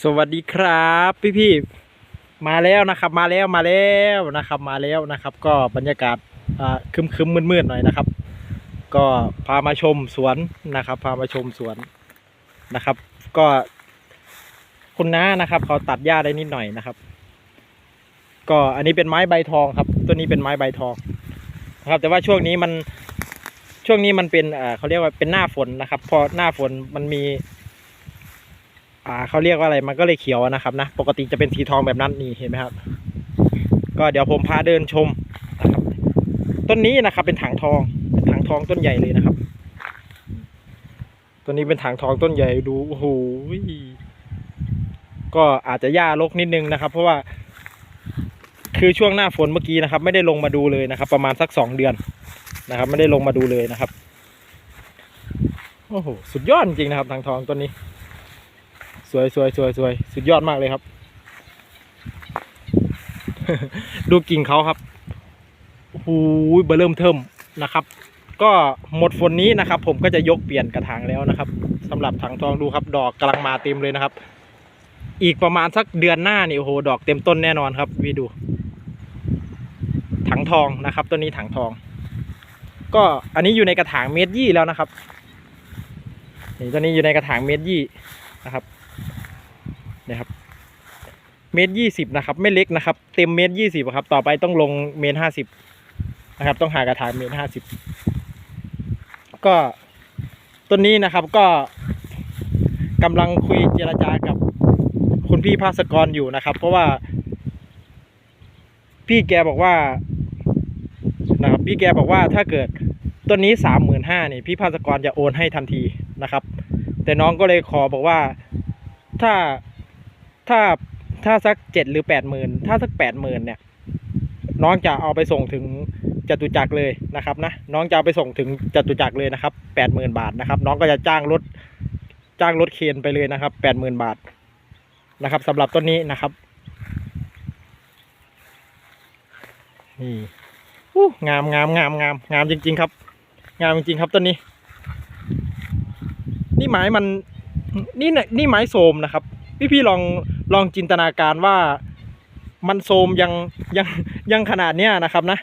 สวัสดีครับพี่พี่มาแล้วนะครับ มาแล้วมาแล้วนะครับ มาแล้วนะครับ ก็บรรยากาศอ่าคึมคึมมืดมืดหน่อยนะครับ ก็พามาชมสวนนะครับ พามาชมสวนนะครับ ก็คุณน้านะครับ เขาตัดหญ้าได้นิดหน่อยนะครับ ก็อันนี้เป็นไม้ใบทองครับ ตัวนี้เป็นไม้ใบทองนะครับ แต่ว่าช่วงนี้มันช่วงนี้มันเป็นเขาเรียกว่าเป็นหน้าฝนนะครับ พอหน้าฝนมันมี อ่าเขาเรียกว่าอะไรมันก็เลยเขียวนะครับนะ ปกติจะเป็นสีทองแบบนั้นนี่เห็นไหมครับ ก็เดี๋ยวผมพาเดินชมนะครับ ต้นนี้นะครับ เป็นถังทอง เป็นถังทองต้นใหญ่เลยนะครับต้นนี้เป็นถังทองต้นใหญ่ดูโอ้โหก็อาจจะหญ้ารกนิดนึงนะครับ เพราะว่า คือช่วงหน้าฝนเมื่อกี้นะครับ ไม่ได้ลงมาดูเลยนะครับ ประมาณสักสองเดือนนะครับ ไม่ได้ลงมาดูเลยนะครับโอ้โหสุดยอดจริงนะครับถังทองต้นนี้ สวยสวยสวยสวยสุดยอดมากเลยครับ ดูกิ่งเขาครับโอ้โหเบอร์เริ่มเทิมนะครับ ก็หมดฝนนี้นะครับ ผมก็จะยกเปลี่ยนกระถางแล้วนะครับสำหรับถังทองดูครับ ดอกกำลังมาเต็มเลยนะครับ อีกประมาณสักเดือนหน้านี่โอ้โหดอกเต็มต้นแน่นอนครับพี่ดู ถังทองนะครับต้นนี้ถังทอง ก็อันนี้อยู่ในกระถางเมตรยี่แล้วนะครับนี่ต้นนี้อยู่ในกระถางเมตรยี่นะครับ นะครับ เมตรยี่สิบนะครับ ไม่เล็กนะครับ เต็มเมตรยี่สิบครับ ต่อไปต้องลงเมตรห้าสิบนะครับ ต้องหากระถางเมตรห้าสิบก็ต้นนี้นะครับก็กำลังคุยเจรจากับคุณพี่ภาสกรอยู่นะครับ เพราะว่า พี่แกบอกว่านะครับ พี่แกบอกว่าถ้าเกิดต้นนี้สามหมื่นห้านี่พี่ภาสกรจะโอนให้ทันทีนะครับ แต่น้องก็เลยขอบอกว่าถ้า ถ้าถ้าสักเจ็ดหรือแปดหมื่นถ้าสักแปดหมื่นเนี่ย น้องจะเอาไปส่งถึงจตุจักรเลยนะครับนะน้องจะเอาไปส่งถึงจตุจักรเลยนะครับแปดหมื่นบาทนะครับ น้องก็จะจ้างรถจ้างรถเคนไปเลยนะครับแปดหมื่นบาทนะครับสำหรับต้นนี้นะครับนี่อู้งามงามงามงามงามจริง ๆ ครับ งามจริง ๆ ครับต้นนี้ นี่ไม้มันนี่นี่ไม้โสมนะครับ พี่พี่ลองลองจินตนาการว่ามันโสมยังยังยังขนาดเนี้ยนะครับนะ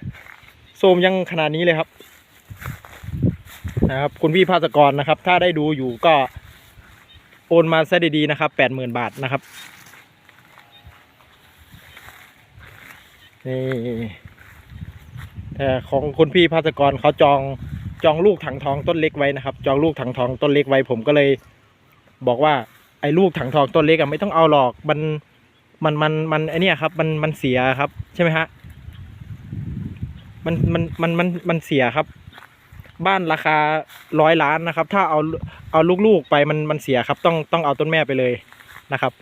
โสมยังขนาดนี้เลยครับ นะครับ คุณพี่ภาสกรนะครับ ถ้าได้ดูอยู่ก็โอนมาซะดีๆนะครับแปดหมื่นบาทนะครับนี่แต่ของคุณพี่ภาสกรเขาจองจองลูกถังทองต้นเล็กไว้นะครับ จองลูกถังทองต้นเล็กไว้ผมก็เลยบอกว่า ไอ้ลูกถังทองต้นเล็กอะไม่ต้องเอาหรอกมันมันมันมันไอเนี้ยครับ มันมันเสียครับ ใช่ไหมฮะมันมันมันมันมันเสียครับ บ้านราคาร้อยล้านนะครับ ถ้าเอาเอาลูกๆไปมันมันเสียครับ ต้องต้องเอาต้นแม่ไปเลยนะครับ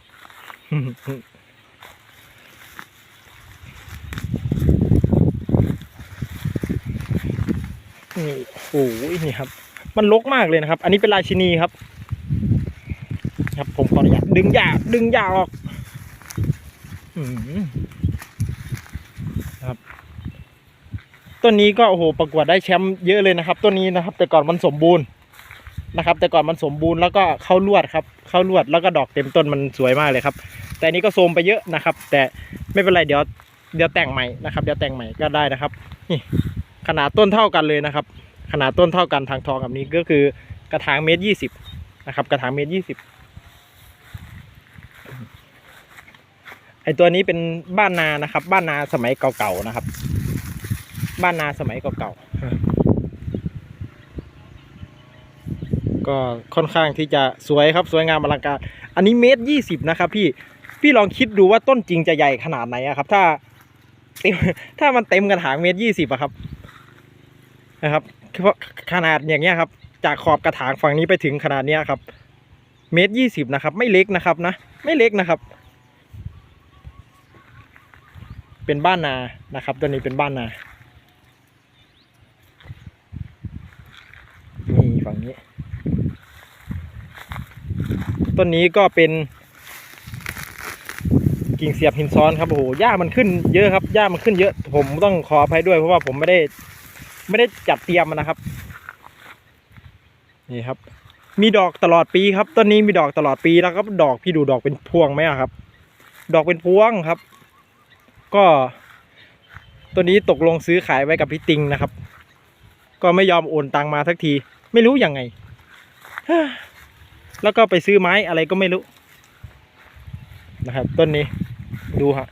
นี่โอ้ยนี่ครับ มันลกมากเลยนะครับ อันนี้เป็นรายชินีครับ ครับผมขออนุญาตดึงหญ้าดึงหญ้าออกครับ ต้นนี้ก็โอ้โหประกวดได้แชมป์เยอะเลยนะครับ ต้นนี้นะครับ แต่ก่อนมันสมบูรณ์นะครับ แต่ก่อนมันสมบูรณ์แล้วก็เข้าลวดครับ เข้าลวดแล้วก็ดอกเต็มต้นมันสวยมากเลยครับ แต่นี้ก็โทรมไปเยอะนะครับ แต่ไม่เป็นไรเดี๋ยวเดี๋ยวแต่งใหม่นะครับเดี๋ยวแต่งใหม่ก็ได้นะครับนี่ขนาดต้นเท่ากันเลยนะครับ ขนาดต้นเท่ากันทางทองกับนี้ก็คือกระถางเมตรยี่สิบนะครับ กระถางเมตรยี่สิบ ไอตัวนี้เป็นบ้านนานะครับ บ้านนาสมัยเก่าๆนะครับ บ้านนาสมัยเก่าๆก็ค่อนข้างที่จะสวยครับ สวยงามอลังการ อันนี้เมตรยี่สิบนะครับพี่พี่ลองคิดดูว่าต้นจริงจะใหญ่ขนาดไหนอะครับ ถ้าเต็มถ้ามันเต็มกระถางเมตรยี่สิบอะครับนะครับเพราะขนาดอย่างเงี้ยครับ จากขอบกระถางฝั่งนี้ไปถึงขนาดเนี้ยครับ เมตรยี่สิบนะครับ ไม่เล็กนะครับนะ ไม่เล็กนะครับ เป็นบ้านนานะครับ ตัวนี้เป็นบ้านนานี่ฝั่งนี้ ต้นนี้ก็เป็นกิ่งเสียบหินซ้อนครับโอ้โหหญ้ามันขึ้นเยอะครับหญ้ามันขึ้นเยอะ ผมต้องขออภัยด้วยเพราะว่าผมไม่ได้ไม่ได้จัดเตรียมมันนะครับ นี่ครับ มีดอกตลอดปีครับต้นนี้มีดอกตลอดปีแล้วก็ดอกพี่ดูดอกเป็นพวงไหมครับ ดอกเป็นพวงครับ ก็ ตัวนี้ตกลงซื้อขายไว้กับพี่ติงนะครับ ก็ไม่ยอมโอนตังมาสักที ไม่รู้ยังไง แล้วก็ไปซื้อไม้อะไรก็ไม่รู้ นะครับ ต้นนี้ดูฮะ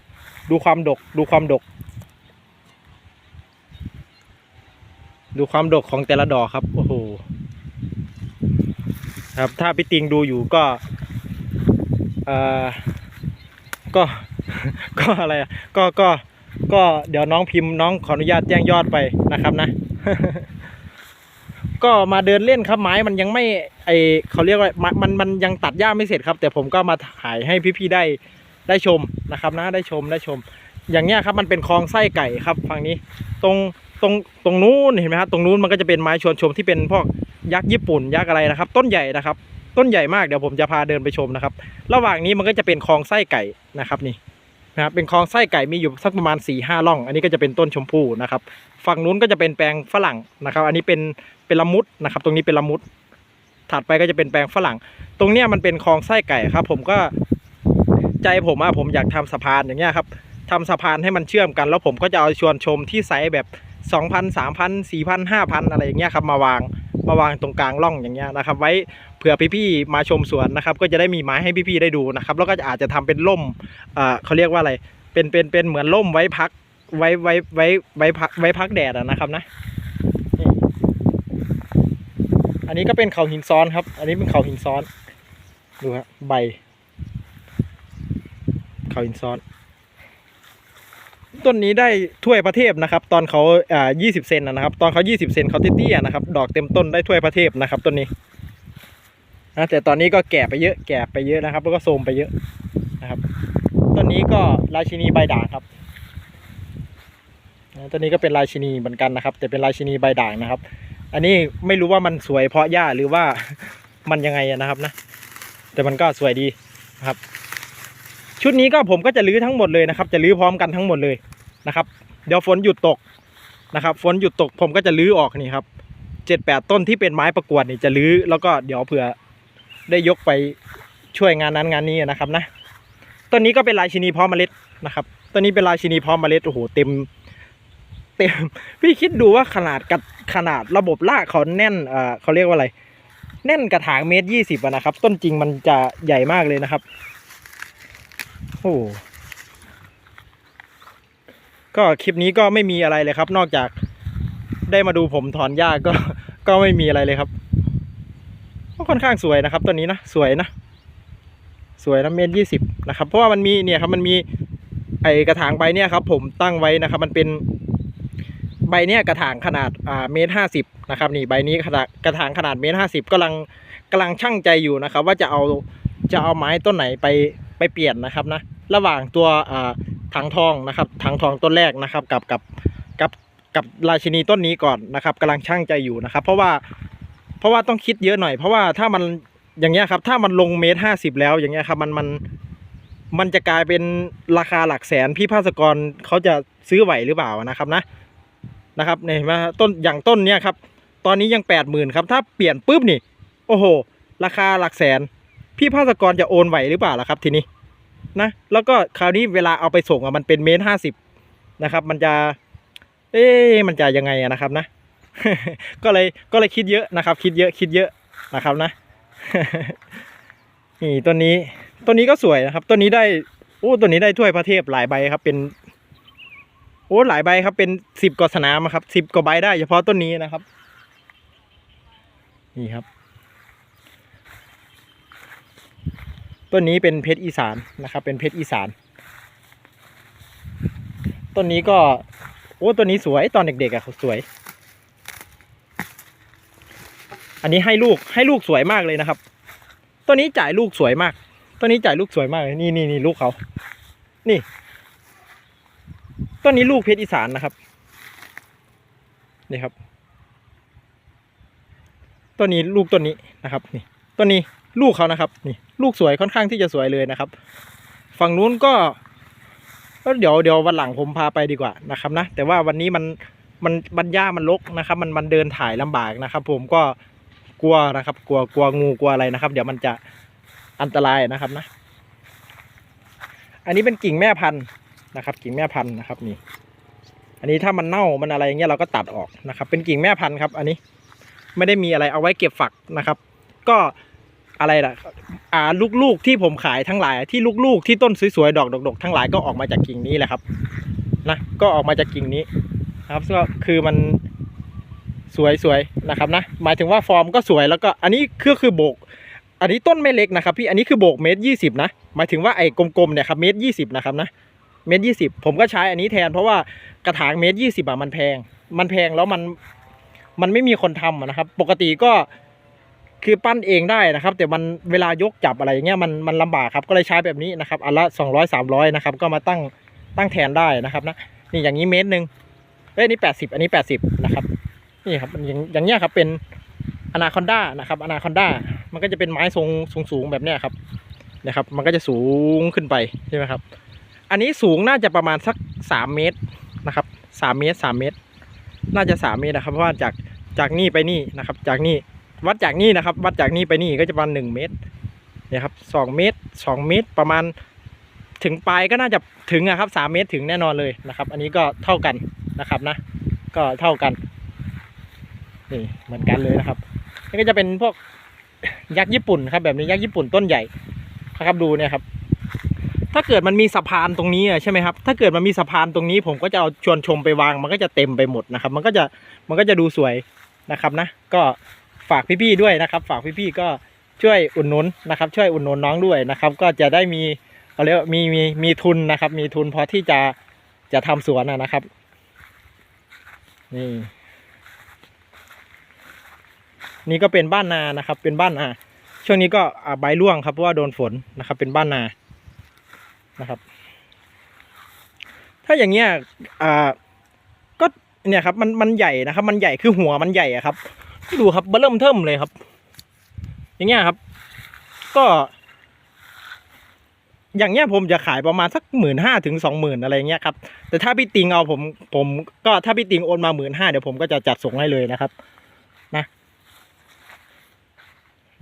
ดูความดก ดูความดก ดูความดกของแต่ละดอกครับ โอ้โห ครับ ถ้าพี่ติงดูอยู่ก็ เอ่อ ก็ ก็อะไรก็ก็ก็เดี๋ยวน้องพิมพ์น้องขออนุญาตแจ้งยอดไปนะครับนะ ก็มาเดินเล่นครับไม้มันยังไม่ไอเขาเรียกว่ามันมันยังตัดหญ้าไม่เสร็จครับ แต่ผมก็มาถ่ายให้พี่ๆได้ได้ชมนะครับนะได้ชมได้ชม อย่างเงี้ยครับมันเป็นคลองไส้ไก่ครับฝั่งนี้ ตรงตรงตรงนู้นเห็นไหมครับตรงนู้นมันก็จะเป็นไม้ชวนชมที่เป็นพวกยักษ์ญี่ปุ่นยักษ์อะไรนะครับ ต้นใหญ่นะครับ ต้นใหญ่มากเดี๋ยวผมจะพาเดินไปชมนะครับ ระหว่างนี้มันก็จะเป็นคลองไส้ไก่นะครับนี่ นะครับเป็นคลองไส้ไก่มีอยู่สักประมาณ4ี่ห้าร่อง อันนี้ก็จะเป็นต้นชมพู่นะครับฝั่งนู้นก็จะเป็นแปลงฝรั่งนะครับ อันนี้เป็นเป็นละมุดนะครับ ตรงนี้เป็นละมุด ถัดไปก็จะเป็นแปลงฝรั่ง ตรงเนี้ยมันเป็นคลองไส้ไก่ครับ ผมก็ใจผมอะผมอยากทำสะพานอย่างเงี้ยครับทำสะพานให้มันเชื่อมกัน แล้วผมก็จะเอาชวนชมที่ไซส์แบบ 2 0 0 0 3,000 4,000 5,000 อะไรอย่างเงี้ยครับมาวางมาวางตรงกลางร่องอย่างเงี้ยนะครับ ไว้ ผื่อพี่ๆมาชมสวนนะครับก็จะได้มีไม้ให้พี่ๆได้ดูนะครับแล้วก็อาจจะทำเป็นร่มเอ่อเขาเรียกว่าอะไรเป็นเป็นเป็นเหมือนร่มไว้พักไว้ไว้ไว้ไว้พักไว้พักแดดนะครับนะอันนี้ก็เป็นเขาหินซ้อนครับ อันนี้เป็นเขาหินซ้อนดูฮะใบ เขาหินซ้อน ต้นนี้ได้ถ้วยพระเทพนะครับ ตอนเขาอ่า20เซนนะนะครับ ตอนเขา20เซนเขาเตี้ยๆนะครับ ดอกเต็มต้นได้ถ้วยพระเทพนะครับต้นนี้ นะแต่ตอนนี้ก็แก่ไปเยอะแก่ไปเยอะนะครับ แล้วก็โทรมไปเยอะนะครับต้นนี้ก็ราชินีใบด่างครับตัวนี้ก็เป็นราชินีเหมือนกันนะครับ แต่เป็นราชินีใบด่างนะครับ อันนี้ไม่รู้ว่ามันสวยเพราะหญ้าหรือว่ามันยังไงนะครับนะ แต่มันก็สวยดีนะครับ ชุดนี้ก็ผมก็จะรื้อทั้งหมดเลยนะครับ จะรื้อพร้อมกันทั้งหมดเลยนะครับ เดี๋ยวฝนหยุดตกนะครับ ฝนหยุดตกผมก็จะรื้อออกนี่ครับเจ็ดแปดต้นที่เป็นไม้ประกวดนี่จะรื้อแล้วก็เดี๋ยวเผื่อ ได้ยกไปช่วยงานนั้นงานนี้นะครับนะต้นนี้ก็เป็นรายชินีเพาะเมล็ดนะครับต้นนี้เป็นรายชินีเพาะเมล็ดโอ้โหเต็มเต็มพี่คิดดูว่าขนาดกับขนาดระบบรากเขาแน่นเอ่อเขาเรียกว่าอะไร แน่นกระถางเมตรยี่สิบนะครับ ต้นจริงมันจะใหญ่มากเลยนะครับโอ้ก็คลิปนี้ก็ไม่มีอะไรเลยครับ นอกจากได้มาดูผมถอนหญ้าก็ก็ไม่มีอะไรเลยครับ ค่อนข้างสวยนะครับต้นนี้นะสวยนะ สวยนะเมตรยี่สิบนะครับ เพราะว่ามันมีเนี่ยครับมันมีไอกระถางใบเนี่ยครับ ผมตั้งไว้นะครับ มันเป็นใบเนี่ยกระถางขนาดอ่าเมตรห้าสิบนะครับนี่ใบนี้ขนาดกระถางขนาดเมตรห้าสิบกำลังกำลังช่างใจอยู่นะครับ ว่าจะเอาจะเอาไม้ต้นไหนไปไปเปลี่ยนนะครับนะ ระหว่างตัวอ่าถังทองนะครับถังทองต้นแรกนะครับ กับกับกับกับราชินีต้นนี้ก่อนนะครับกำลังช่างใจอยู่นะครับ เพราะว่า ราะว่าต้องคิดเยอะหน่อย เพราะว่าถ้ามันอย่างเงี้ยครับ ถ้ามันลงเมตรห้าสิบแล้วอย่างเงี้ยครับ มันมันมันจะกลายเป็นราคาหลักแสนพี่ภาสกรเขาจะซื้อไหวหรือเปล่านะครับนะนะครับเนี่ยเห็นไหมต้นอย่างต้นเนี้ยครับ ตอนนี้ยังแปดหมื่นครับ ถ้าเปลี่ยนปุ๊บนี่ โอ้โห ราคาหลักแสน พี่ภาสกรจะโอนไหวหรือเปล่าล่ะครับ ทีนี้นะแล้วก็คราวนี้เวลาเอาไปส่งอะมันเป็นเมตรห้าสิบนะครับ มันจะ เอ๊มันจะยังไงนะครับนะ ก็เลยก็เลยคิดเยอะนะครับ คิดเยอะคิดเยอะนะครับนะนี่ต้นนี้ต้นนี้ก็สวยนะครับต้นนี้ได้โอ้ต้นนี้ได้ถ้วยพระเทพหลายใบครับ เป็นโอ้หลายใบครับเป็นสิบกว่าสนามะครับสิบกว่าใบได้เฉพาะต้นนี้นะครับ นี่ครับ ต้นนี้เป็นเพชรอีสานนะครับ เป็นเพชรอีสานต้นนี้ก็โอ้ต้นนี้สวยตอนเด็กๆอะเขาสวย อันนี้ให้ลูกให้ลูกสวยมากเลยนะครับต้นนี้จ่ายลูกสวยมากต้นนี้จ่ายลูกสวยมากเลยนี่นี่นี่ลูกเขา นี่ต้นนี้ลูกเพชรอีสานนะครับ นี่ครับต้นนี้ลูกต้นนี้นะครับ นี่ต้นนี้ลูกเขานะครับ นี่ ลูกสวยค่อนข้างที่จะสวยเลยนะครับ ฝั่งนู้นก็ก็เดี๋ยวเดี๋ยววันหลังผมพาไปดีกว่านะครับนะ แต่ว่าวันนี้มันมันบรรยามันลกนะครับ มันมันเดินถ่ายลำบากนะครับ ผมก็ กลัวนะครับ กลัวกลัวงูกลัวอะไรนะครับ เดี๋ยวมันจะอันตรายนะครับนะ อันนี้เป็นกิ่งแม่พันธุ์นะครับ กิ่งแม่พันธุ์นะครับนี่ อันนี้ถ้ามันเน่ามันอะไรอย่างเงี้ยเราก็ตัดออกนะครับ เป็นกิ่งแม่พันธุ์ครับ อันนี้ไม่ได้มีอะไรเอาไว้เก็บฝักนะครับ ก็อะไรล่ะอ่าลูกๆที่ผมขายทั้งหลายที่ลูกๆที่ต้นสวยๆดอกดกๆทั้งหลายก็ออกมาจากกิ่งนี้แหละครับนะก็ออกมาจากกิ่งนี้นะครับก็คือมัน สวยๆนะครับนะหมายถึงว่าฟอร์มก็สวยแล้วก็อันนี้คือคือโบก อันนี้ต้นไม่เล็กนะครับพี่อันนี้คือโบกเมตรยี่สิบนะหมายถึงว่าไอ้กลมๆเนี่ยครับเมตรยี่สิบนะครับนะเมตรยี่สิบผมก็ใช้อันนี้แทนเพราะว่ากระถางเมตรยี่สิบอะมันแพง มันแพงแล้วมันมันไม่มีคนทำนะครับ ปกติก็คือปั้นเองได้นะครับ แต่มันเวลายกจับอะไรเงี้ยมันมันลำบากครับก็เลยใช้แบบนี้นะครับอันละสองร้อยสามร้อยนะครับก็มาตั้งตั้งแทนได้นะครับนะนี่อย่างนี้เมตรหนึ่งเอ้ยนนี้แปดสิบอันนี้แปดสิบนะครับ นี่ครับอย่างอย่างเงี้ยครับเป็นอนาคอนด้านะครับอนาคอนด้ามันก็จะเป็นไม้ทรงสูงสูงแบบเนี้ยครับนะครับ มันก็จะสูงขึ้นไปใช่ไหมครับ อันนี้สูงน่าจะประมาณสักสามเมตรนะครับสามเมตรสามเมตร น่าจะสามเมตรนะครับเพราะว่าจากจากนี่ไปนี่นะครับ จากนี่วัดจากนี่นะครับ วัดจากนี่ไปนี่ก็จะประมาณหนึ่งเมตรเนี่ยครับสองเมตรสองเมตรประมาณถึงปลายก็น่าจะถึงอะครับสามเมตรถึงแน่นอนเลยนะครับ อันนี้ก็เท่ากันนะครับนะ ก็เท่ากัน นี่เหมือนกันเลยนะครับ นี่ก็จะเป็นพวกยักษ์ญี่ปุ่นครับ แบบนี้ยักษ์ญี่ปุ่นต้นใหญ่นะครับดูเนี่ยครับ ถ้าเกิดมันมีสะพานตรงนี้อะใช่ไหมครับ ถ้าเกิดมันมีสะพานตรงนี้ ผมก็จะเอาชวนชมไปวาง มันก็จะเต็มไปหมดนะครับ มันก็จะมันก็จะดูสวยนะครับนะ ก็ฝากพี่ๆด้วยนะครับ ฝากพี่ๆก็ช่วยอุดหนุนนะครับ ช่วยอุดหนุนน้องด้วยนะครับ ก็จะได้มีเขาเรียกมีมีมีทุนนะครับ มีทุนพอที่จะจะทำสวนนะครับนี่ นี่ก็เป็นบ้านนานะครับ เป็นบ้านนาช่วงนี้ก็อาใบร่วงครับเพราะว่าโดนฝนนะครับ เป็นบ้านนานะครับ ถ้าอย่างเงี้ยอ่าก็เนี่ยครับมันมันใหญ่นะครับ มันใหญ่คือหัวมันใหญ่อะครับดูครับเบิ่มเทิมเลยครับ อย่างเงี้ยครับ ก็ อย่างเงี้ยผมจะขายประมาณสักหมื่นห้าถึงสองหมื่นอะไรเงี้ยครับแต่ถ้าพี่ติงเอาผมผม ก็ถ้าพี่ติงโอนมาหมื่นห้าเดี๋ยวผมก็จะจัดส่งให้เลยนะครับ นะ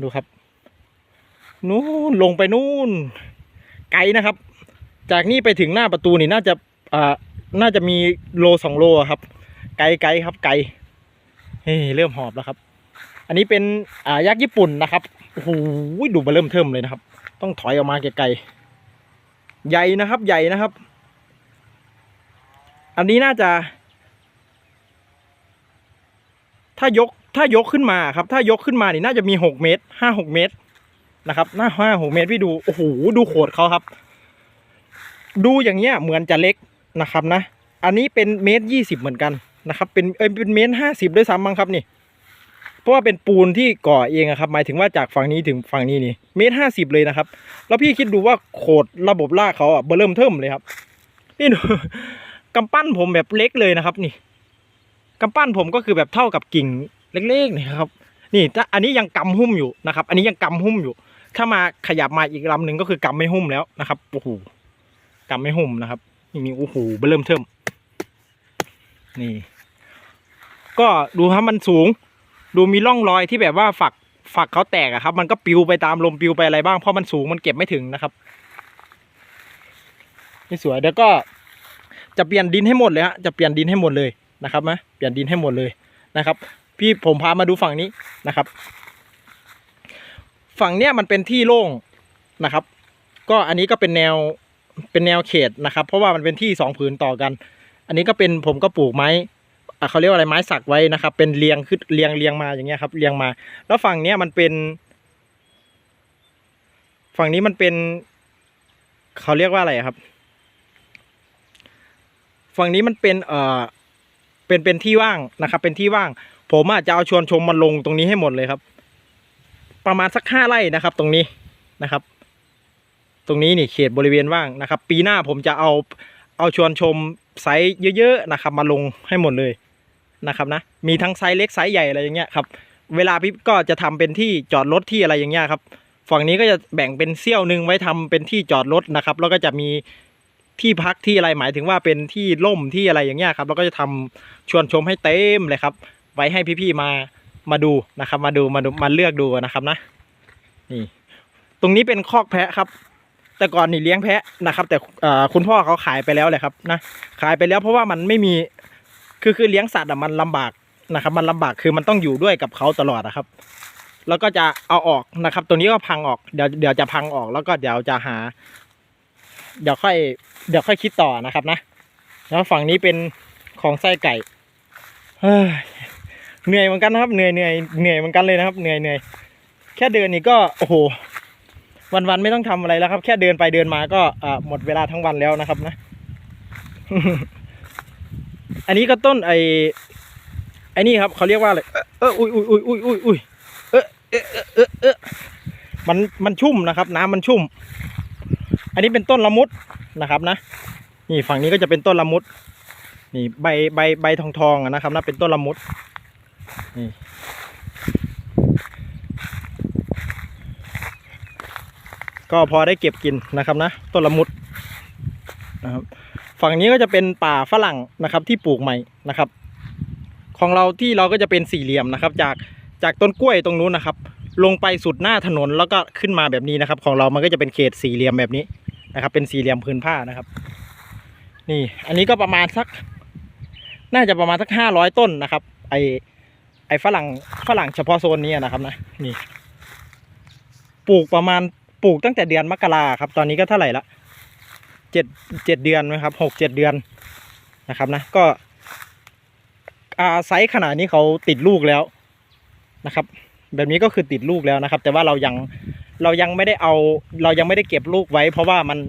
ดูครับ นู่นลงไปนู่น ไกลนะครับ จากนี่ไปถึงหน้าประตูนี่น่าจะอ่าน่าจะมีโลสองโลครับ ไกลไกลครับ ไกลเฮ้เริ่มหอบแล้วครับ อันนี้เป็นอ่ายักษ์ญี่ปุ่นนะครับโอ้โหดูมาเริ่มเทิมเลยนะครับ ต้องถอยออกมาไกลๆใหญ่นะครับ ใหญ่นะครับ อันนี้น่าจะ ถ้ายก ถ้ายกขึ้นมาครับ ถ้ายกขึ้นมานี่น่าจะมีหกเมตรห้าหกเมตรนะครับหน้าห้าหกเมตรพี่ดูโอ้โหดูโขดเขาครับ ดูอย่างเงี้ยเหมือนจะเล็กนะครับนะ อันนี้เป็นเมตรยี่สิบเหมือนกันนะครับ เป็นเอยเป็นเมตรห้าสิบด้วยซ้ำมั้งครับนี่ เพราะว่าเป็นปูนที่ก่อเองอะครับ หมายถึงว่าจากฝั่งนี้ถึงฝั่งนี้นี่เมตรห้าสิบเลยนะครับ แล้วพี่คิดดูว่าโขดระบบลากเขาอะเบอร์เริ่มเทิมเลยครับนี่ดูกำปั้นผมแบบเล็กเลยนะครับ นี่กำปั้นผมก็คือแบบเท่ากับกิ่ง เล็กๆนี่ครับ นี่ถ้าอันนี้ยังกำหุ้มอยู่นะครับ อันนี้ยังกำหุ้มอยู่ ถ้ามาขยับมาอีกลำหนึ่งก็คือกำไม่หุ้มแล้วนะครับโอ้โหกำไม่หุ้มนะครับนี่นี่โอ้โหเริ่มเทิมนี่ ก็ดูครับมันสูง ดูมีร่องรอยที่แบบว่าฝักฝักเขาแตกอะครับ มันก็ปิวไปตามลมปิวไปอะไรบ้างเพราะมันสูงมันเก็บไม่ถึงนะครับนี่สวยเดี๋ยวก็จะเปลี่ยนดินให้หมดเลยฮะจะเปลี่ยนดินให้หมดเลยนะครับนะเปลี่ยนดินให้หมดเลยนะครับ พี่ผมพามาดูฝั่งนี้นะครับ ฝั่งเนี้ยมันเป็นที่โล่งนะครับ ก็อันนี้ก็เป็นแนวเป็นแนวเขตนะครับ เพราะว่ามันเป็นที่สองผืนต่อกัน อันนี้ก็เป็นผมก็ปลูกไม้เขาเรียกว่าอะไรไม้สักไว้นะครับ เป็นเรียงขึ้นเรียงเรียงมาอย่างเงี้ยครับเรียงมา แล้วฝั่งเนี้ยมันเป็น ฝั่งนี้มันเป็นเขาเรียกว่าอะไรครับ ฝั่งนี้มันเป็นเอ่อเป็นเป็นที่ว่างนะครับ เป็นที่ว่าง ผมอาจจะเอาชวนชมมาลงตรงนี้ให้หมดเลยครับ ประมาณสักห้าไร่นะครับ ตรงนี้นะครับ ตรงนี้นี่เขตบริเวณว่างนะครับ ปีหน้าผมจะเอาเอาชวนชมไซส์เยอะๆนะครับ มาลงให้หมดเลยนะครับนะมีทั้งไซส์เล็กไซส์ใหญ่อะไรอย่างเงี้ยครับ เวลาพี่ก็จะทำเป็นที่จอดรถที่อะไรอย่างเงี้ยครับ ฝั่งนี้ก็จะแบ่งเป็นเซี่ยวหนึ่งไว้ทำเป็นที่จอดรถนะครับ แล้วก็จะมีที่พักที่อะไรหมายถึงว่าเป็นที่ร่มที่อะไรอย่างเงี้ยครับ แล้วก็จะทำชวนชมให้เต็มเลยครับ ไว้ให้พี่ๆมามาดูนะครับ มาดูมาดูมาเลือกดูนะครับนะนี่ตรงนี้เป็นคอกแพะครับ แต่ก่อนนี่เลี้ยงแพะนะครับ แต่คุณพ่อเขาขายไปแล้วเลยครับนะขายไปแล้วเพราะว่ามันไม่มีคือคือเลี้ยงสัตว์อะมันลำบากนะครับ มันลำบากคือมันต้องอยู่ด้วยกับเขาตลอดนะครับ แล้วก็จะเอาออกนะครับ ตัวนี้ก็พังออกเดี๋ยวเดี๋ยวจะพังออกแล้วก็เดี๋ยวจะหา เดี๋ยวค่อย เดี๋ยวค่อยคิดต่อนะครับนะแล้วฝั่งนี้เป็นของไส้ไก่เฮ้ย เหนื่อยเหมือนกันนะครับ เหนื่อยเหนื่อยเหนื่อยเหมือนกันเลยนะครับ เหนื่อยเหนื่อยแค่เดินนี่ก็โอ้โห วันวันไม่ต้องทำอะไรแล้วครับ แค่เดินไปเดินมาก็หมดเวลาทั้งวันแล้วนะครับนะ อันนี้ก็ต้นไอ้ไอ้นี่ครับเขาเรียกว่าอะไรเอออุ้ยอุ้ยอุ้ยอุ้ยอุ้ยอุ้ยเออเออเออเออมันมันชุ่มนะครับ น้ำมันชุ่ม อันนี้เป็นต้นละมุดนะครับนะ นี่ฝั่งนี้ก็จะเป็นต้นละมุด นี่ใบใบใบทองทองนะครับนะเป็นต้นละมุด นี่ก็พอได้เก็บกินนะครับนะต้นละมุดนะครับฝั่งนี้ก็จะเป็นป่าฝรั่งนะครับที่ปลูกใหม่นะครับ ของเราที่เราก็จะเป็นสี่เหลี่ยมนะครับ จากจากต้นกล้วยตรงนู้นนะครับ ลงไปสุดหน้าถนนแล้วก็ขึ้นมาแบบนี้นะครับ ของเรามันก็จะเป็นเขตสี่เหลี่ยมแบบนี้นะครับ เป็นสี่เหลี่ยมพื้นผ้านะครับ นี่อันนี้ก็ประมาณสัก น่าจะประมาณสักห้าร้อยต้นนะครับ ไอ ไอฝรั่งฝรั่งเฉพาะโซนนี้นะครับนะนี่ปลูกประมาณปลูกตั้งแต่เดือนมกราครับ ตอนนี้ก็เท่าไหร่ละเจ็ดเจ็ดเดือนไหมครับหกเจ็ดเดือนนะครับนะก็อาไซส์ขนาดนี้เขาติดลูกแล้วนะครับ แบบนี้ก็คือติดลูกแล้วนะครับ แต่ว่าเรายังเรายังไม่ได้เอา เรายังไม่ได้เก็บลูกไว้ เพราะว่ามัน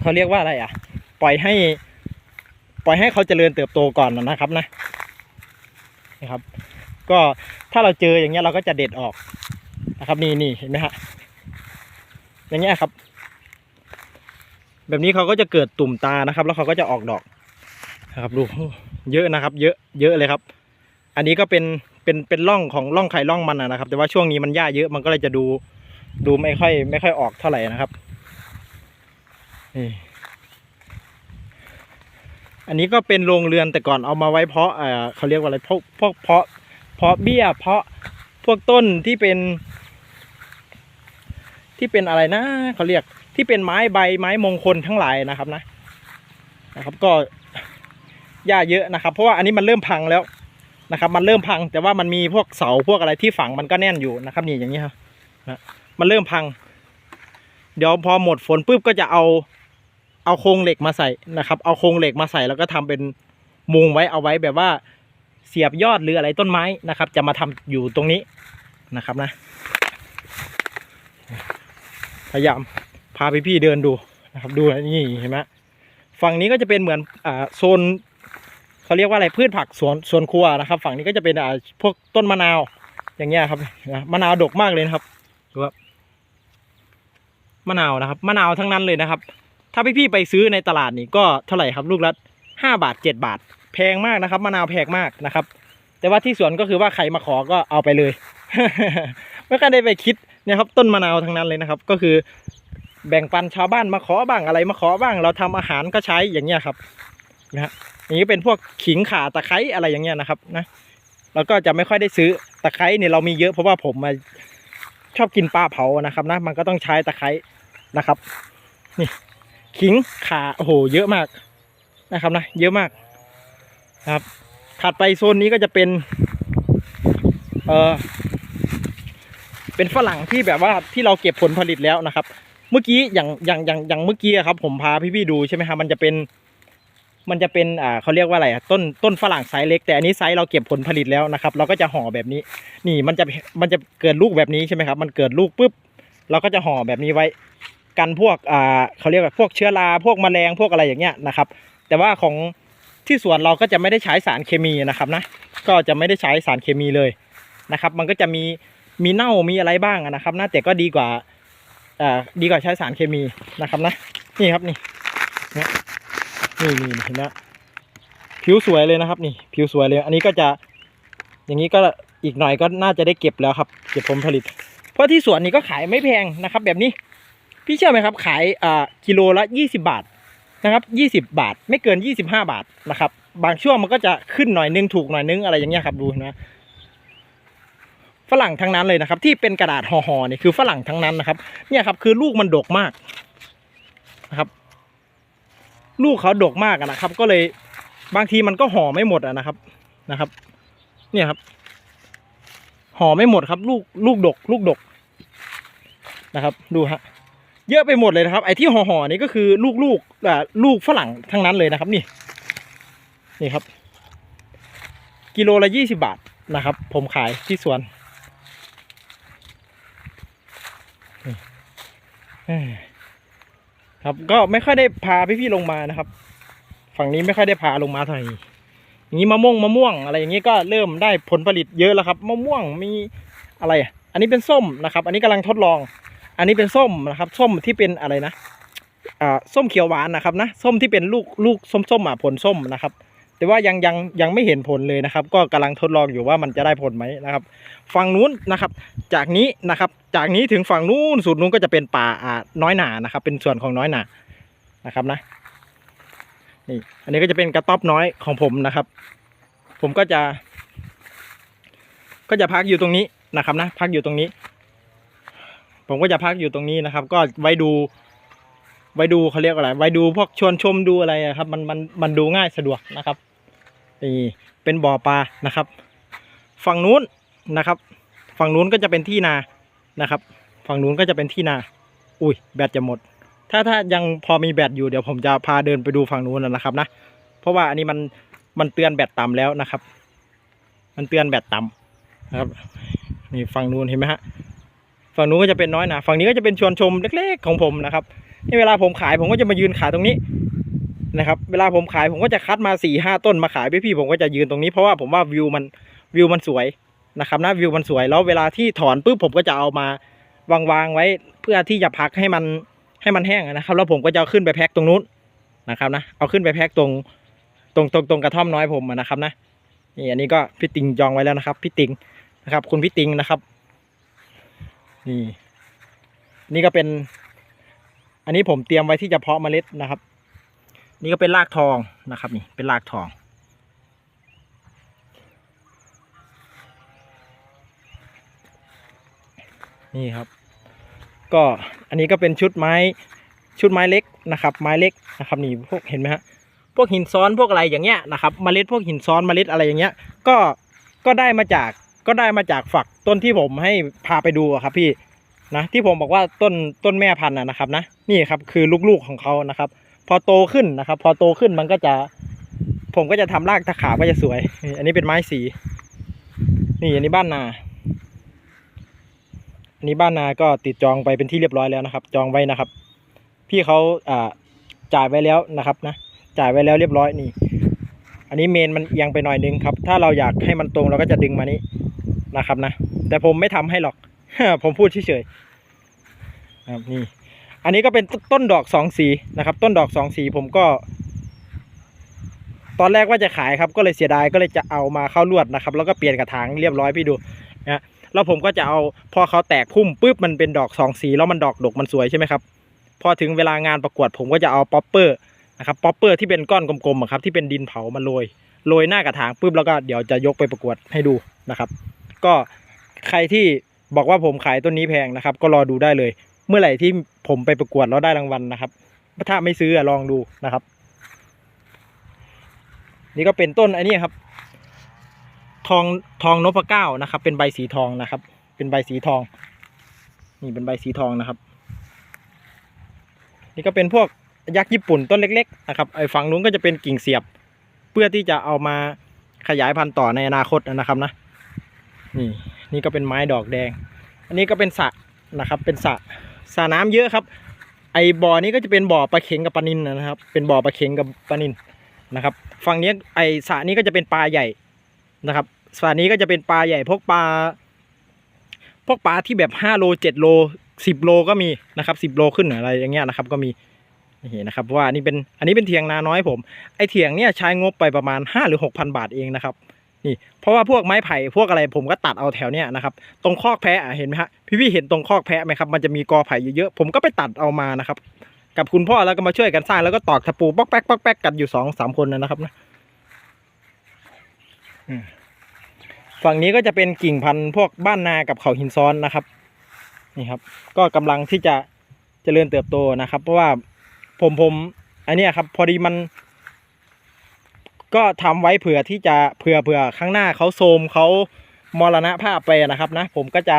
เขาเรียกว่าอะไรอะ ปล่อยให้ ปล่อยให้เขาเจริญเติบโตก่อนนะครับนะ นะครับ ก็ถ้าเราเจออย่างเงี้ยเราก็จะเด็ดออกนะครับ นี่นี่เห็นไหมฮะอย่างเงี้ยครับ แบบนี้เขาก็จะเกิดตุ่มตานะครับ แล้วเขาก็จะออกดอกนะครับดูเยอะนะครับ เยอะเยอะเลยครับ อันนี้ก็เป็นเป็นเป็นร่องของร่องไข่ร่องมันนะครับ แต่ว่าช่วงนี้มันหญ้าเยอะมันก็เลยจะดูดูไม่ค่อย ไม่ค่อยออกเท่าไหร่นะครับนี่ อันนี้ก็เป็นโรงเรือนแต่ก่อนเอามาไว้เพาะเออเขาเรียกว่าอะไรพวกพวกเพาะเพาะเบี้ยเพาะพวกต้นที่เป็น ที่เป็นอะไรนะเขาเรียกที่เป็นไม้ใบไม้มงคลทั้งหลายนะครับนะนะครับก็หญ้าเยอะนะครับ เพราะว่าอันนี้มันเริ่มพังแล้วนะครับ มันเริ่มพังแต่ว่ามันมีพวกเสาพวกอะไรที่ฝังมันก็แน่นอยู่นะครับ นี่อย่างนี้ครับนะมันเริ่มพัง เดี๋ยวพอหมดฝนปุ๊บก็จะเอา เอาโครงเหล็กมาใส่นะครับ เอาโครงเหล็กมาใส่แล้วก็ทำเป็นมุงไว้เอาไว้แบบว่าเสียบยอดหรืออะไรต้นไม้นะครับ จะมาทำอยู่ตรงนี้นะครับนะ พยายามพาพี่ๆเดินดูนะครับ ดูนะนี่เห็นไหมฝั่งนี้ก็จะเป็นเหมือนอ่าโซนเขาเรียกว่าอะไรพืชผักสวนสวนครัวนะครับ ฝั่งนี้ก็จะเป็นอ่าพวกต้นมะนาวอย่างเงี้ยครับนะมะนาวดกมากเลยนะครับดูครับมะนาวนะครับมะนาวทั้งนั้นเลยนะครับ ถ้าพี่ๆไปซื้อในตลาดนี่ก็เท่าไหร่ครับลูกละห้าบาทเจ็ดบาท แพงมากนะครับมะนาวแพงมากนะครับ แต่ว่าที่สวนก็คือว่าใครมาขอก็เอาไปเลยไม่ค่อยได้ไปคิดเนี่ยครับต้นมะนาวทั้งนั้นเลยนะครับ ก็คือแบ่งปันชาวบ้านมาขอบ้างอะไรมาขอบ้าง เราทำอาหารก็ใช้อย่างเงี้ยครับนะฮะอย่างนี้เป็นพวกขิงข่าตะไคร้อะไรอย่างเงี้ยนะครับนะแล้วก็จะไม่ค่อยได้ซื้อตะไคร้เนี่ยเรามีเยอะเพราะว่าผมมาชอบกินปลาเผานะครับนะมันก็ต้องใช้ตะไคร้นะครับ นี่ ขิงขาโอ้โหเยอะมากนะครับนะเยอะมากครับถัดไปโซนนี้ก็จะเป็นเออเป็นฝรั่งที่แบบว่าที่เราเก็บผลผลิตแล้วนะครับ เมื่อกี้อย่างอย่างอย่างอย่างเมื่อกี้ครับ ผมพาพี่ๆดูใช่ไหมครับมันจะเป็น มันจะเป็นอ่าเขาเรียกว่าอะไรอะต้นต้นฝรั่งไซส์เล็ก แต่อันนี้ไซส์เราเก็บผลผลิตแล้วนะครับ เราก็จะห่อแบบนี้ นี่มันจะมันจะเกิดลูกแบบนี้ใช่ไหมครับ มันเกิดลูกปุ๊บเราก็จะห่อแบบนี้ไว้ กันพวกอ่าเขาเรียกว่าพวกเชื้อราพวกแมลงพวกอะไรอย่างเงี้ยนะครับ แต่ว่าของที่สวนเราก็จะไม่ได้ใช้สารเคมีนะครับนะก็จะไม่ได้ใช้สารเคมีเลยนะครับ มันก็จะมีมีเน่ามีอะไรบ้างนะครับนะแต่ก็ดีกว่าอ่าดีกว่าใช้สารเคมีนะครับนะนี่ครับนี่นะนี่นี่เห็นไหมผิวสวยเลยนะครับ นี่ผิวสวยเลย อันนี้ก็จะอย่างนี้ก็อีกหน่อยก็น่าจะได้เก็บแล้วครับ เก็บผลผลิต เพราะที่สวนนี้ก็ขายไม่แพงนะครับ แบบนี้ พี่เชื่อไหมครับ ขายอ่ากิโลละยี่สิบาทนะครับยี่สิบาทไม่เกินยี่สิบห้าบาทนะครับ บางช่วงมันก็จะขึ้นหน่อยนึงถูกหน่อยนึงอะไรอย่างเงี้ยครับดูนะฝรั่งทั้งนั้นเลยนะครับ ที่เป็นกระดาษห่อๆนี่คือฝรั่งทั้งนั้นนะครับ เนี่ยครับคือลูกมันดกมากนะครับ ลูกเขาดกมากนะครับ ก็เลยบางทีมันก็ห่อไม่หมดอะนะครับนะครับ เนี่ยครับห่อไม่หมดครับ ลูกลูกดก ลูกดกนะครับ ดูฮะ เยอะไปหมดเลยนะครับ ไอ้ที่ห่อๆนี่ก็คือลูกลูกลูกฝรั่งทั้งนั้นเลยนะครับนี่ นี่ครับ กิโลละยี่สิบาทนะครับ ผมขายที่สวนครับก็ไม่ค่อยได้พาพี่ๆลงมานะครับ ฝั่งนี้ไม่ค่อยได้พาลงมาเท่าไหร่อย่างนี้มะม่วงมะม่วงอะไรอย่างนี้ก็เริ่มได้ผลผลิตเยอะแล้วครับมะม่วงมีอะไร อันนี้เป็นส้มนะครับ อันนี้กำลังทดลอง อันนี้เป็นส้มนะครับ ส้มที่เป็นอะไรนะอ่าส้มเขียวหวานนะครับนะส้มที่เป็นลูกลูกส้มๆอะผลส้มนะครับ แต่ว่ายังยังยังไม่เห็นผลเลยนะครับ ก็กำลังทดลองอยู่ว่ามันจะได้ผลไหมนะครับ ฝั่งนู้นนะครับ จากนี้นะครับ จากนี้ถึงฝั่งนู้นสุดนู้นก็จะเป็นป่าอ่าน้อยหนานะครับ เป็นส่วนของน้อยหนานะครับนะนี่อันนี้ก็จะเป็นกระต๊อบน้อยของผมนะครับ ผมก็จะ ก็จะพักอยู่ตรงนี้นะครับนะ พักอยู่ตรงนี้ ผมก็จะพักอยู่ตรงนี้นะครับ ก็ไว้ดู ไว้ดูเขาเรียกอะไร ไว้ดูพวกชวนชมดูอะไรอะครับ มันมันมันดูง่ายสะดวกนะครับนี่เป็นบ่อปลานะครับ ฝั่งนู้นนะครับ ฝั่งนู้นก็จะเป็นที่นานะครับ ฝั่งนู้นก็จะเป็นที่นา อุ้ยแบตจะหมด ถ้าถ้ายังพอมีแบตอยู่เดี๋ยวผมจะพาเดินไปดูฝั่งนู้นนะครับนะเพราะว่าอันนี้มันมันเตือนแบตต่ำแล้วนะครับ มันเตือนแบตต่ำนะครับนี่ฝั่งนู้นเห็นไหมฮะ ฝั่งนู้นก็จะเป็นน้อยหนาฝั่งนี้ก็จะเป็นชวนชมเล็กๆของผมนะครับนี่เวลาผมขายผมก็จะมายืนขายตรงนี้นะครับ เวลาผมขายผมก็จะคัดมาสี่ห้าต้นมาขายพี่ๆผมก็จะยืนตรงนี้เพราะว่าผมว่าวิวมันวิวมันสวยนะครับนะวิวมันสวยแล้วเวลาที่ถอนปุ๊บผมก็จะเอามาวางวางไว้เพื่อที่จะพักให้มันให้มันแห้งนะครับ แล้วผมก็จะขึ้นไปแพ็คตรงนู้นนะครับนะเอาขึ้นไปแพ็คตรงตรงตรงตรงกระท่อมน้อยผมนะครับนะนี่อันนี้ก็พี่ติงจองไว้แล้วนะครับพี่ติงนะครับคุณพี่ติงนะครับ นี่ นี่ก็เป็น อันนี้ผมเตรียมไว้ที่จะเพาะเมล็ดนะครับ นี่ก็เป็นรากทองนะครับ นี่เป็นรากทอง นี่ครับ ก็อันนี้ก็เป็นชุดไม้ชุดไม้เล็กนะครับ ไม้เล็กนะครับนี่พวกเห็นไหมฮะพวกหินซ้อนพวกอะไรอย่างเงี้ยนะครับเมล็ดพวกหินซ้อนเมล็ดอะไรอย่างเงี้ย ก็ก็ได้มาจาก ก็ได้มาจากฝักต้นที่ผมให้พาไปดูครับพี่นะที่ผมบอกว่าต้นต้นแม่พันธุ์นะครับนะนี่ครับคือลูกๆของเขานะครับ พอโตขึ้นนะครับ พอโตขึ้นมันก็จะ ผมก็จะทำรากตะขาบก็จะสวยอันนี้เป็นไม้สี นี่อันนี้บ้านนาอันนี้บ้านนาก็ติดจองไปเป็นที่เรียบร้อยแล้วนะครับ จองไว้นะครับ พี่เขาอ่าจ่ายไว้แล้วนะครับนะจ่ายไว้แล้วเรียบร้อยนี่ อันนี้เมนมันเอียงไปหน่อยนึงครับ ถ้าเราอยากให้มันตรงเราก็จะดึงมานี้ นะครับนะ แต่ผมไม่ทำให้หรอก ผมพูดเฉยๆนะครับนี่ อันนี้ก็เป็นต้นดอกสองสีนะครับ ต้นดอกสองสีผมก็ ตอนแรกว่าจะขายครับ ก็เลยเสียดายก็เลยจะเอามาเข้าลวดนะครับ แล้วก็เปลี่ยนกระถางเรียบร้อยพี่ดูนะแล้วผมก็จะเอาพอเขาแตกพุ่มปุ๊บมันเป็นดอกสองสีแล้วมันดอกดกมันสวยใช่ไหมครับพอถึงเวลางานประกวดผมก็จะเอาป๊อปเปอร์นะครับป๊อปเปอร์ที่เป็นก้อนกลมๆครับที่เป็นดินเผามาโรยโรยหน้ากระถางปุ๊บแล้วก็เดี๋ยวจะยกไปประกวดให้ดูนะครับ ก็ใครที่บอกว่าผมขายต้นนี้แพงนะครับ ก็รอดูได้เลย เมื่อไหร่ที่ผมไปประกวดแล้วได้รางวัลนะครับ ถ้าไม่ซื้อลองดูนะครับ นี่ก็เป็นต้นอันนี้ครับ ทองทองนพเก้านะครับ เป็นใบสีทองนะครับ เป็นใบสีทอง นี่เป็นใบสีทองนะครับ นี่ก็เป็นพวกยักษ์ญี่ปุ่นต้นเล็ก ๆ นะครับไอ้ฝั่งนู้นก็จะเป็นกิ่งเสียบ เพื่อที่จะเอามาขยายพันธุ์ต่อในอนาคตนะครับนะ นี่นี่ก็เป็นไม้ดอกแดง อันนี้ก็เป็นสระนะครับ เป็นสระสระน้ำเยอะครับ ไอ้บ่อนี้ก็จะเป็นบ่อปลาเข็งกับปลานินนะครับ เป็นบ่อปลาเข็งกับปลานินนะครับ ฝั่งนี้ไอ้สระนี้ก็จะเป็นปลาใหญ่นะครับสระนี้ก็จะเป็นปลาใหญ่พวกปลา พวกปลาที่แบบห้าโลเจ็ดโลสิบโลก็มีนะครับสิบโลขึ้นอะไรอย่างเงี้ยนะครับ ก็มีนี่นะครับว่านนี้เป็นอันนี้เป็นเถียงนาน้อยผมไอ้เถียงเนี่ยใช้งบไปประมาณห้าหรือหกพันบาทเองนะครับ นี่เพราะว่าพวกไม้ไผ่พวกอะไรผมก็ตัดเอาแถวเนี้ยนะครับ ตรงคอกแพะเห็นไหมฮะพี่พี่เห็นตรงคอกแพะไหมครับมันจะมีกอไผ่เยอะๆผมก็ไปตัดเอามานะครับ กับคุณพ่อแล้วก็มาช่วยกันสร้างแล้วก็ตอกตะปูป๊อกแป๊กป๊อกแป๊กกันอยู่สองสามคนนะครับนะฝั่งนี้ก็จะเป็นกิ่งพันธุ์พวกบ้านนากับเขาหินซ้อนนะครับนี่ครับ ก็กำลังที่จะเจริญเติบโตนะครับ เพราะว่าผมผมอันนี้ครับ พอดีมัน ก็ทำไว้เผื่อที่จะเผื่อเผื่อข้างหน้าเขาโทมเขามรณะภาพไปนะครับนะ ผมก็จะ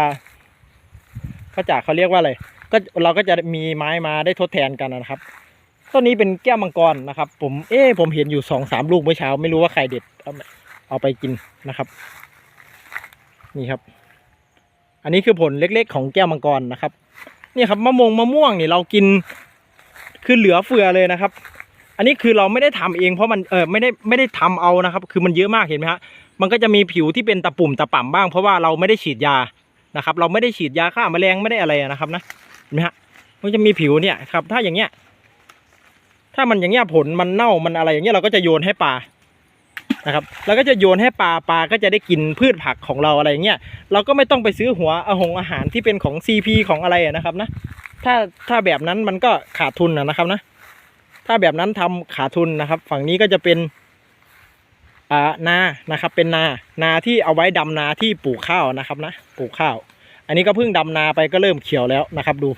ก็จะเขาเรียกว่าอะไรก็เราก็จะมีไม้มาได้ทดแทนกันนะครับต้นนี้เป็นแก้วมังกรนะครับ ผมเอ๊ผมเห็นอยู่สองสามลูกเมื่อเช้า ไม่รู้ว่าใครเด็ดเอาเอาไปกินนะครับ นี่ครับ อันนี้คือผลเล็กๆ ของแก้วมังกรนะครับนี่ครับมะม่วงมะม่วงนี่เรากินคือเหลือเฟือเลยนะครับ อันนี้คือเราไม่ได้ทำเองเพราะมันเออไม่ได้ไม่ได้ทำเอานะครับ คือมันเยอะมากเห็นไหมฮะมันก็จะมีผิวที่เป็นตะปุ่มตะป่ำบ้าง เพราะว่าเราไม่ได้ฉีดยานะครับ เราไม่ได้ฉีดยาฆ่าแมลงไม่ได้อะไรนะครับนะเห็นไหมฮะมันจะมีผิวเนี่ยครับ ถ้าอย่างเงี้ย ถ้ามันอย่างเงี้ยผลมันเน่ามันอะไรอย่างเงี้ยเราก็จะโยนให้ปลานะครับแล้วก็จะโยนให้ปลาปลาก็จะได้กินพืชผักของเราอะไรอย่างเงี้ยเราก็ไม่ต้องไปซื้อหัวอาหงอาหารที่เป็นของ CP ของอะไรนะครับนะถ้าถ้าแบบนั้นมันก็ขาดทุนนะนะครับนะ ถ้าแบบนั้นทำขาดทุนนะครับ ฝั่งนี้ก็จะเป็นอ่านานะครับ เป็นนานาที่เอาไว้ดำนาที่ปลูกข้าวนะครับนะปลูกข้าว อันนี้ก็เพิ่งดำนาไปก็เริ่มเขียวแล้วนะครับ ดู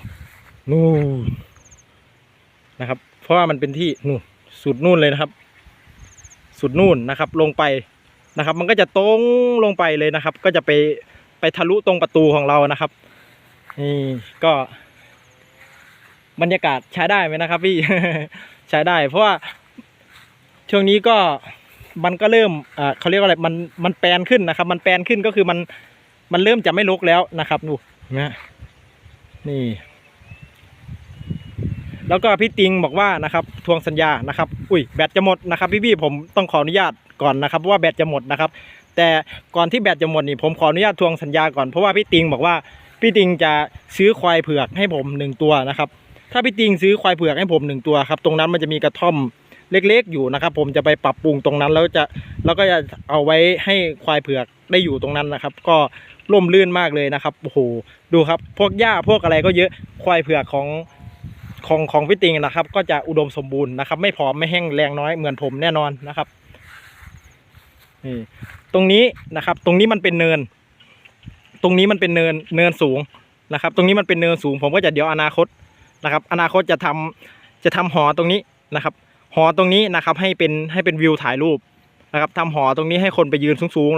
นู่นนะครับ เพราะว่ามันเป็นที่นู่นสุดนู่นเลยนะครับ สุดนู่นนะครับ ลงไปนะครับ มันก็จะตรงลงไปเลยนะครับ ก็จะไปไปทะลุตรงประตูของเรานะครับนี่ก็บรรยากาศใช้ได้ไหมนะครับพี่ ใช้ได้ เพราะว่าช่วงนี้ก็มันก็เริ่มอ่าเขาเรียกว่าอะไรมันมันแปลนขึ้นนะครับ มันแปลนขึ้นก็คือมันมันเริ่มจะไม่รกแล้วนะครับดูนะนี่ แล้วก็พี่ติงบอกว่านะครับ ทวงสัญญานะครับ อุ้ยแบตจะหมดนะครับพี่ๆผมต้องขออนุญาตก่อนนะครับเพราะว่าแบตจะหมดนะครับ แต่ก่อนที่แบตจะหมดนี่ผมขออนุญาตทวงสัญญาก่อนเพราะว่าพี่ติงบอกว่าพี่ติงจะซื้อควายเผือกให้ผมหนึ่งตัวนะครับ ถ้าพี่ติงซื้อควายเผือกให้ผมหนึ่งตัวครับ ตรงนั้นมันจะมีกระท่อมเล็กๆอยู่นะครับ ผมจะไปปรับปรุงตรงนั้นแล้วจะแล้วก็จะเอาไว้ให้ควายเผือกได้อยู่ตรงนั้นนะครับ ก็ร่มรื่นมากเลยนะครับโอ้โหดูครับ พวกหญ้าพวกอะไรก็เยอะควายเผือกของของของพี่ติงนะครับ ก็จะอุดมสมบูรณ์นะครับ ไม่ผอมไม่แห้งแรงน้อยเหมือนผมแน่นอนนะครับนี่ตรงนี้นะครับ ตรงนี้มันเป็นเนิน ตรงนี้มันเป็นเนินเนินสูงนะครับ ตรงนี้มันเป็นเนินสูง ผมก็จะเดี๋ยวอนาคต นะครับ อนาคตจะทำจะทำหอตรงนี้นะครับ หอตรงนี้นะครับให้เป็นให้เป็นวิวถ่ายรูปนะครับทำหอตรงนี้ให้คนไปยืนสูง